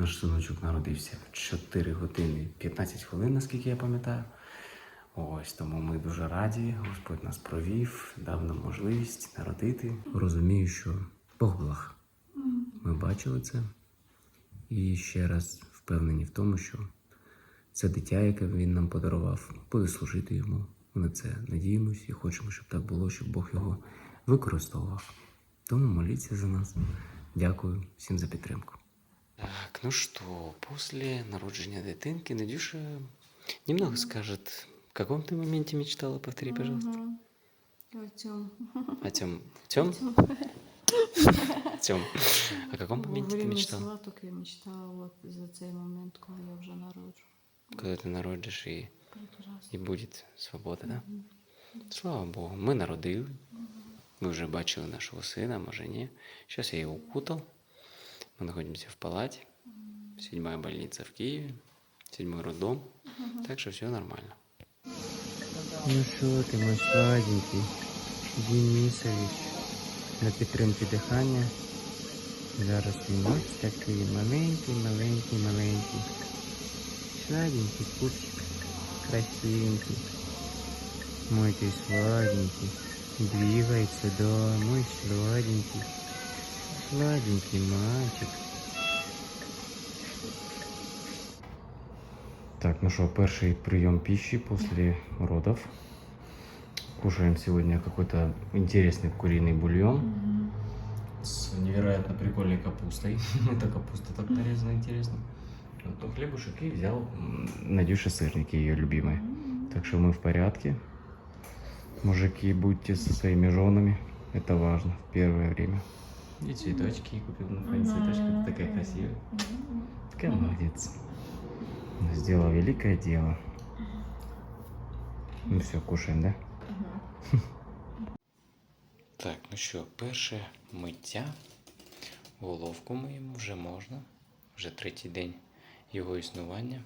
Наш синочок народився в 4 години 15 хвилин, наскільки я пам'ятаю. Ось тому ми дуже раді. Господь нас провів, дав нам можливість народити. Розумію, що Бог благ. Ми бачили це. І ще раз впевнені в тому, що це дитя, яке він нам подарував, буде служити йому. Ми це надіємося і хочемо, щоб так було, щоб Бог його використовував. Тому моліться за нас. Дякую всім за підтримку. Так, ну что, после народжения дитинки Надюша немного скажет, в каком ты моменте мечтала, повтори, пожалуйста. О цьому. О тем, тем, тем. О каком моменте ты время мечтала? сваток я мечтала от за цей момент, коли я вже народжу. Когда ты народишь и, и будет свобода, да? Слава Богу, ми народили. Ви вже бачили нашого сина, може ні. Сейчас я его укутал. Мы находимся в палате. Седьмая больница в Киеве. Седьмой роддом. Так что все нормально. Ну що ти, мой сладенький Денисович, на підтримці дихання. Зараз він ось такий маленький, маленький, маленький. Сладенький пупсик. Красивенький. Мой ты сладенький. Двигается, да, мой сладенький. Сладенький мальчик. Ну что, первый прием пищи после родов. Кушаем сегодня какой-то интересный куриный бульон с невероятно прикольной капустой. Эта капуста так нарезана интересно. Вот то хлебушек и взял Надюша сырники, ее любимые. Так что мы в порядке. Мужики, будьте со своими женами. Это важно в первое время. И цветочки купил на фоне цветочка. Такая красивая. Такая молодец. Сделала великое дело. Ну все, кушаем, да? Так, ну що, перше миття. Головку миємо вже можна. Вже третій день його існування.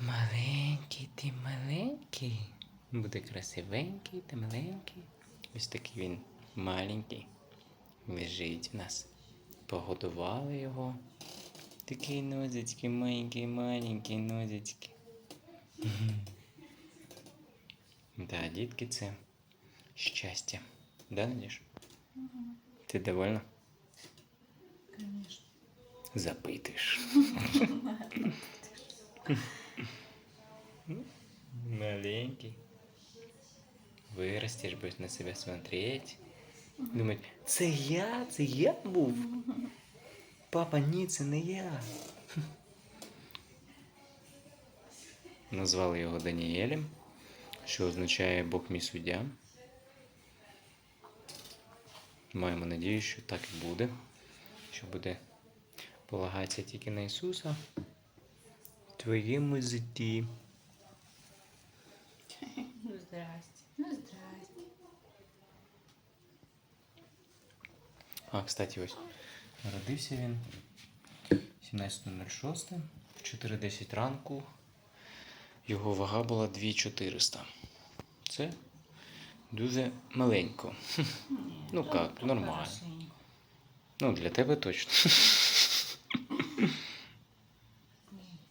Маленький ти маленький. Буде красивенький та маленький. Ось такий він маленький. Лежить у нас. Погодували його. Такий нозички, маленький, маленький нозички. Да, дітки, це щастя. Да, Надіж? Ти довольна? Конечно. Запитуєш. Маленький. Виростеш, будеш на себе смотреть. Думать, це я, це я був. Папа, ні, це не я. Назвали його Даніелем, що означає Бог мій суддя. Маємо надію, що так і буде, що буде полагатися тільки на Ісуса в твоєму житті. Ну здрасте. Ну здрасте. А, кстати, ось народився він 17.06 в 4.10 ранку. Його вага була 2400. Це дуже маленько. Ну то нормально. Ну, для тебе точно.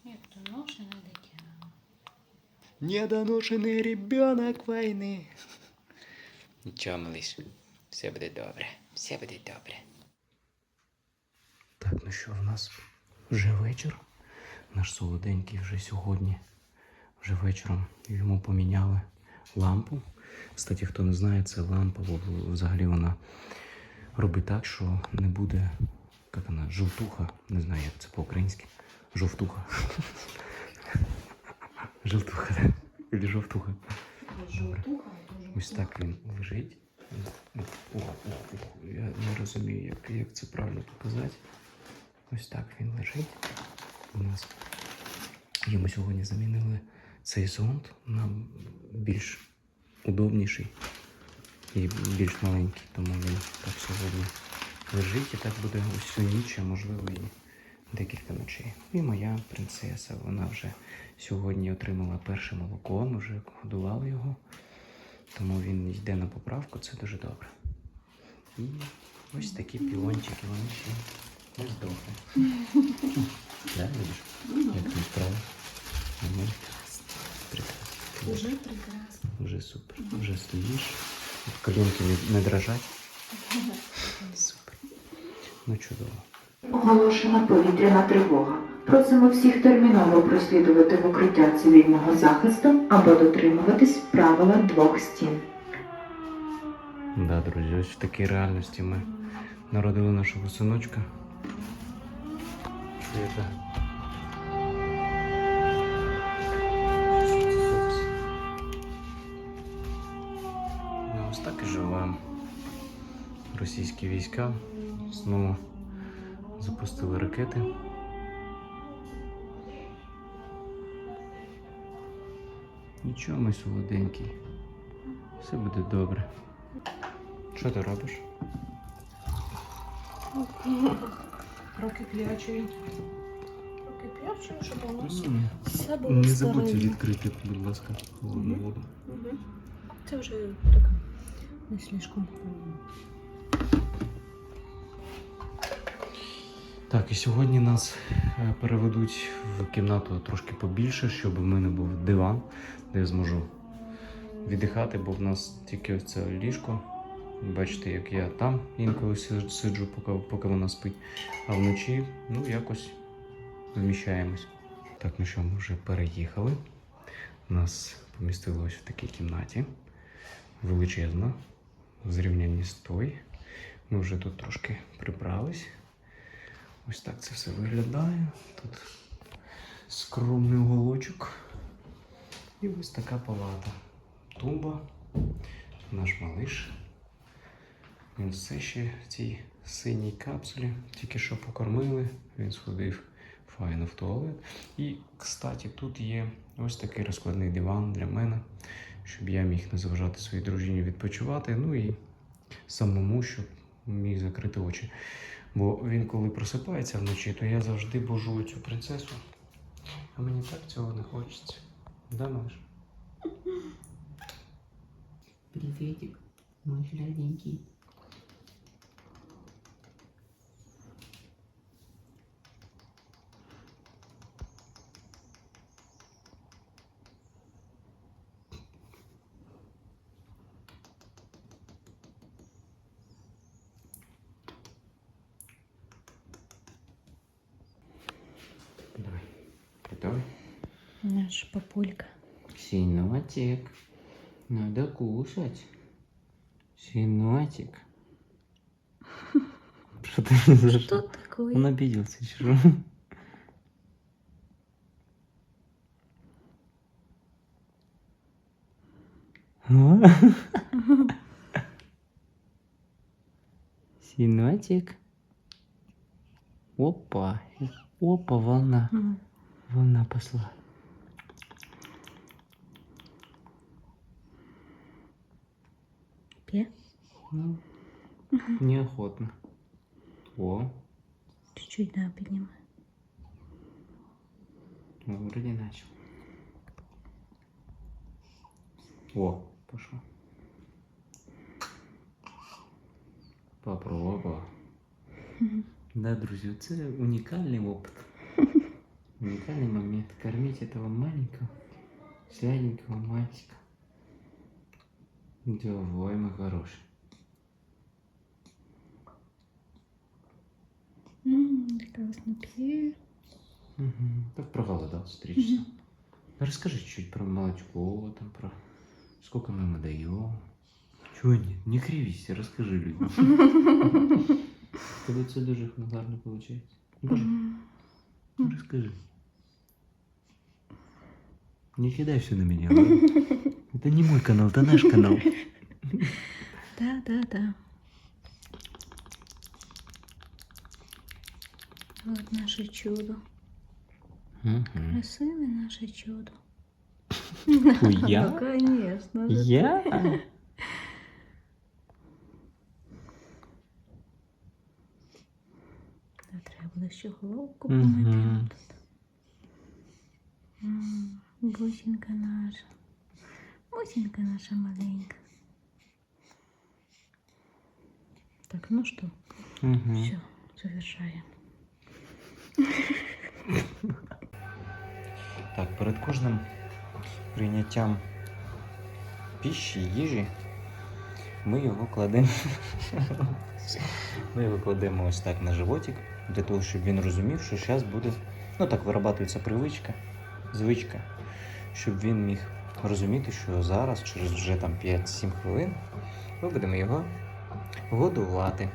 Як. Недоношений ребенок війни. Нічого, малиш. Все буде добре. Все буде добре. Так, ну що, в нас вже вечір. Наш солоденький вже сьогодні. Вже вечором йому поміняли лампу. Кстати, хто не знає, це лампа, бо взагалі вона робить так, що не буде, як вона, жовтуха. Не знаю, як це по-українськи. Жовтуха. Жовтуха, да? Или жовтуха. Жовтуха. Ось так він лежить. Я не розумію, як, як це правильно показати. Ось так він лежить. У нас йому сьогодні замінили цей зонд на більш удобніший і більш маленький, тому він так сьогодні лежить і так буде усю ніч, а можливо і декілька ночей. І моя принцеса, вона вже сьогодні отримала перше молоко, ми вже годували його. Тому він йде на поправку, це дуже добре. І ось такі пілончики, вони ще не здохне. Да, видиш? Як ти справа? Прекрасно. Уже прекрасно. Уже супер. Уже стоїш. Колінки не, не дрожать. Супер. Ну чудово. Оголошена повітряна тривога. Просимо всіх терміново прослідувати в укриття цивільного захисту або дотримуватись правила двох стін. Да, друзі, ось в такій реальності ми народили нашого синочка. Чуєте? Ну, ось так і живемо. Російські війська знову запустили ракети. Нічого, ми солоденький. Все буде добре. Що ти робиш? Руки п'ячої, щоб у нас Ні. все було Не забудьте стерильно. відкрити, будь ласка, холодну Мгм. воду. Мгм. Це вже так не слишком. Так, і сьогодні нас е, переведуть в кімнату трошки побільше, щоб в мене був диван, де я зможу віддихати, бо в нас тільки ось це ліжко. Бачите, як я там інколи сиджу, поки, поки вона спить. А вночі, ну, якось вміщаємось. Так, ну що, ми вже переїхали. Нас помістили в такій кімнаті. Величезна, зрівнянні з той. Ми вже тут трошки прибрались. Ось так це все виглядає. Тут скромний уголочок. І ось така палата. Тумба, наш малиш. Він все ще в цій синій капсулі. Тільки що покормили, він сходив файно в туалет. І, кстати, тут є ось такий розкладний диван для мене, щоб я міг не заважати своїй дружині відпочивати. Ну і самому, щоб міг закрити очі. Бо він коли просипається вночі, то я завжди божую цю принцесу. А мені так цього не хочеться. Да, малыш? Приветик, мой сладенький. Наш папулька. Синотик. Надо кушать. Синотик. Что ты за Что такое? Он обиделся, чужой. Синотик. Опа. Опа, волна. Волна пошла. П'є? Ну, неохотно. О, Чуть-чуть, да, підніме. ну, вроде начал. О, пошел. Попробовал. Да, друзья, это уникальный опыт. Уникальный момент. Кормить этого маленького, сладенького мальчика. Давай, мой хороший. Прекрасно п'є. Угу. Так проголодался часа. Ну, Расскажи чуть про молочко, там про сколько мы ему даем. Чего нет? Не кривись, расскажи людям. Тебе це дуже гарно виходить. Боже, ну расскажи. Не кидай все на меня, ладно? Это не мой канал, это наш канал. Да, да, да. Вот наше чудо. Мгм. Красиве наше чудо. Я? Ну, конечно. Я? Треба буде ще головку помити. М, Бусинка наша. Бусинка наша маленька. Так, ну что, Мгм. все, завершаем. Так, перед кожним прийняттям піші, їжі, ми його кладемо. Ми його кладемо ось так на животик, для того, щоб він розумів, що зараз буде. Ну так вирабатується привичка, звичка, щоб він міг розуміти, що зараз, через вже там 5-7 хвилин, ми будемо його годувати.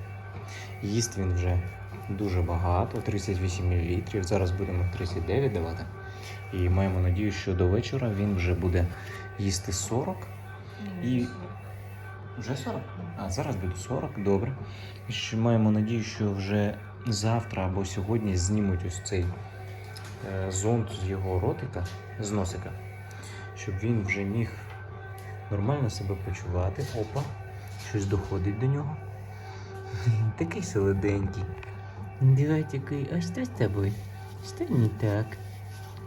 Їсть він вже дуже багато, 38 мл. Зараз будемо 39 давати. І маємо надію, що до вечора він вже буде їсти 40. І вже 40? А, зараз буде 40, добре. І ще маємо надію, що вже завтра або сьогодні знімуть ось цей е, зонд з його ротика, з носика, щоб він вже міг нормально себе почувати. Опа, щось доходить до нього. Такий солоденький. Давай такий, а що з тобою? Що не так?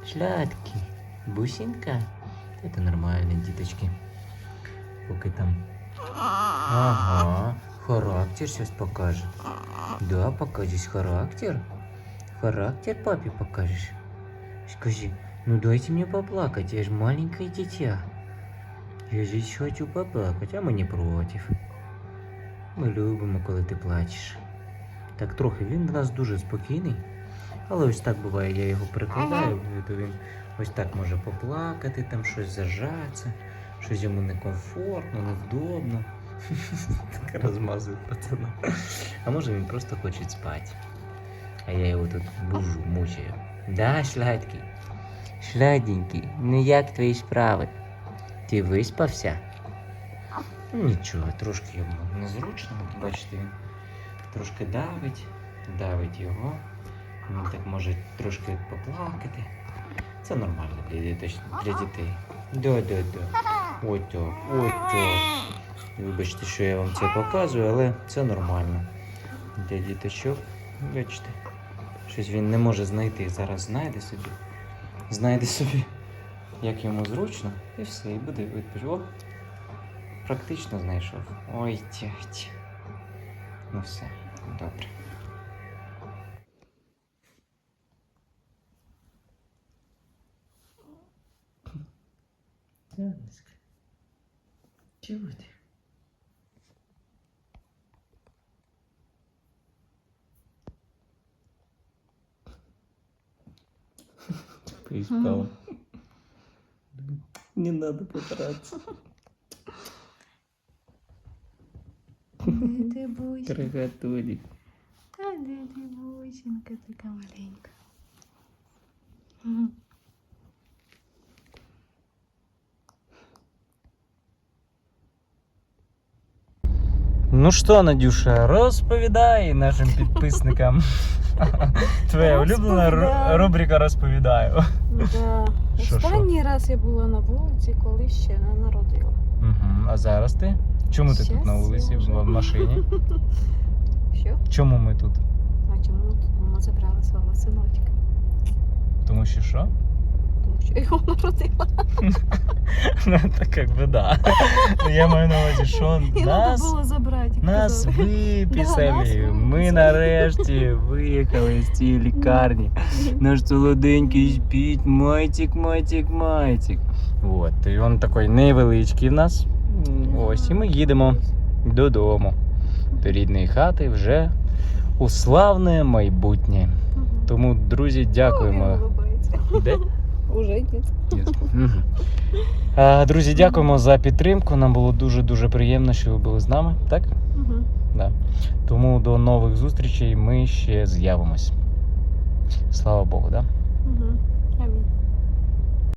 Шляткий. Бусинка? Это нормально, діточки. Поки там. Ага, характер сейчас покажет. Да, покажешь характер. Характер папе покажешь. Скажи, ну дайте мне поплакать, я же маленькое дитя. Я здесь хочу поплакать, а мы не против. Ми любимо, коли ти плачеш. Так трохи він в нас дуже спокійний. Але ось так буває, я його перекладаю, то він ось так може поплакати, там щось зажатися, щось йому некомфортно, невдобно. Так розмазує пацана. А може він просто хоче спати. А я його тут бужу, мучаю. Да, шладкий? Шладенький, ну як твої справи? Ти виспався? Нічого, трошки йому незручно, бачите, він трошки давить, давить його. Він так може трошки поплакати. Це нормально для, дітей. Для дітей. Да, да, да. Ось так, ось так. Вибачте, що я вам це показую, але це нормально. Для діточок. Бачите. Щось він не може знайти. Зараз знайде собі. Знайде собі, як йому зручно, і все, і буде відпочивати. Практично знайшов. Ой, тять. Ну все, добре. Чего ты? Поискал. Не надо постараться. Де ти бусинка? Крокотулик. А де ти бусинка така маленька? Ну що, Надюша, розповідай нашим підписникам. Твоя улюблена ру- рубрика розповідаю. Да. Що, Останній раз я була на вулиці, коли ще не народила. А зараз ти? Чому ти тут Щас на я вулиці вже. в машині? Що? Чому ми тут? А чому тут мама забрала свого синочка? Тому що що? Тому що я його народила. Ну, так як би да. Ну, Я маю на увазі, що І треба нас, було забрати. нас казали. Да, виписали. нас Ми виписали. нарешті виїхали з цієї лікарні. Наш солоденький спить, майтик, майтик, майтик. От, і він такий невеличкий в нас. Ось, і ми їдемо додому. До рідної хати вже у славне майбутнє. Мгм. Тому, друзі, Ой, дякуємо. улыбається. Де? Уже ні. Угу. Друзі, дякуємо за підтримку. Нам було дуже-дуже приємно, що ви були з нами. Так? Угу. Да. Тому до нових зустрічей ми ще з'явимось. Слава Богу, да? Угу. Амінь.